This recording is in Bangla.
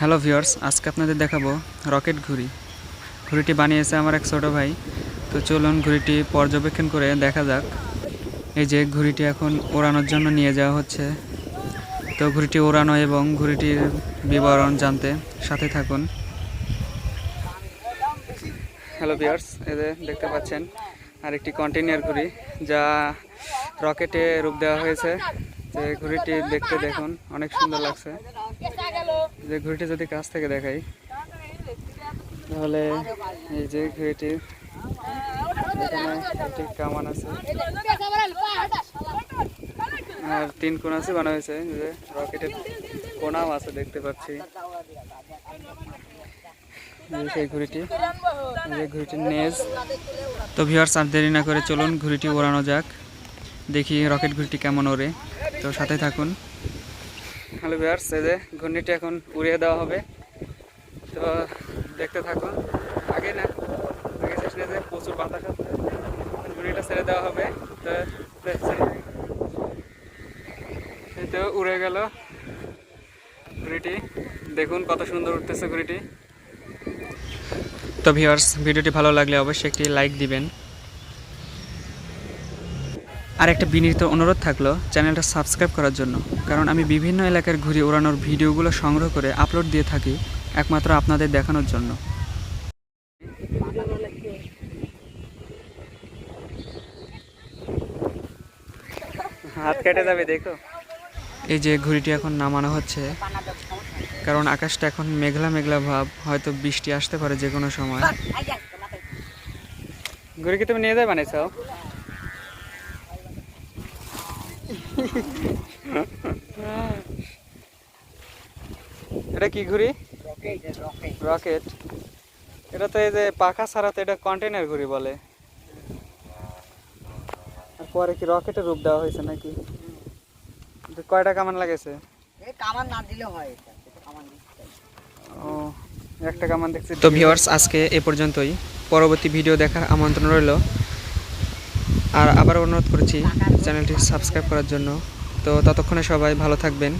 হ্যালো ভিউয়ার্স, আজকে আপনাদের দেখাবো রকেট ঘুড়ি। ঘুড়িটি বানিয়েছে আমার এক ছোটো ভাই। তো চলুন ঘুড়িটি পর্যবেক্ষণ করে দেখা যাক। এই যে ঘুড়িটি এখন ওড়ানোর জন্য নিয়ে যাওয়া হচ্ছে। তো ঘুড়িটি ওড়ানো এবং ঘুড়িটির বিবরণ জানতে সাথে থাকুন। হ্যালো ভিউয়ার্স, এই যে দেখতে পাচ্ছেন আর একটি কন্টেনার ঘুড়ি যা রকেটে রূপ দেওয়া হয়েছে। যে ঘুড়িটি দেখতে দেখুন, অনেক সুন্দর লাগছে। যে ঘুড়িটি যদি কাছ থেকে দেখাই, তাহলে এই যে একটি কামান আছে। আর তিন কোণ আছে, বানা হয়েছে, যে রকেটের কোনাও আছে, দেখতে পাচ্ছি। সেই ঘুড়িটি, এই নেজ। তো ভিউয়ার্স আর দেরি না করে চলুন ঘুড়িটি ওড়ানো যাক। দেখি রকেট ঘুড়িটি কেমন ওড়ে। তো সাথে থাকুন। হ্যালো এই যে ঘূর্ণিটি এখন উড়িয়ে দেওয়া হবে। তো দেখতে থাকুন, আগে না, আগে চেষ্টা যে প্রচুর বাতাস আছে, ঘূর্ণিটা ছেড়ে দেওয়া হবে। তো তো উড়ে গেল ঘুড়িটি। দেখুন কত সুন্দর উঠতেছে ঘুড়িটি। তো ভিউয়ার্স, ভিডিওটি ভালো লাগলে অবশ্যই একটি লাইক দিবেন। আর একটা বিনীত অনুরোধ থাকল চ্যানেলটা সাবস্ক্রাইব করার জন্য। কারণ আমি বিভিন্ন এলাকার ঘুরে ওড়ানোর ভিডিওগুলো সংগ্রহ করে আপলোড দিয়ে থাকি একমাত্র আপনাদের দেখানোর জন্য। হাত কেটে যাবে, দেখো। এই যে ঘুড়িটি এখন নামানো হচ্ছে, কারণ আকাশটা এখন মেঘলা মেঘলা ভাব, হয়তো বৃষ্টি আসতে পারে যে কোনো সময়। ঘুড়ি কি তুমি নিয়ে যাবে বানাইছো এটা কি ঘুড়ি? রকেট এটা তো এই যে পাখা ছাড়া তো এটা কন্টেনার ঘুড়ি বলে। পরে কি রকেটের রূপ দেওয়া হয়েছে নাকি? কয়টা কামান লাগেছে? এই কামান না দিলে হয় হয়। ও একটা কামান দেখছি। তো ভিউয়ার্স আজকে এ পর্যন্তই। পরবর্তী ভিডিও দেখার আমন্ত্রণ রইল। আর আবার অনুরোধ করছি চ্যানেলটি সাবস্ক্রাইব করার জন্য। তো ততক্ষণে সবাই ভালো থাকবেন।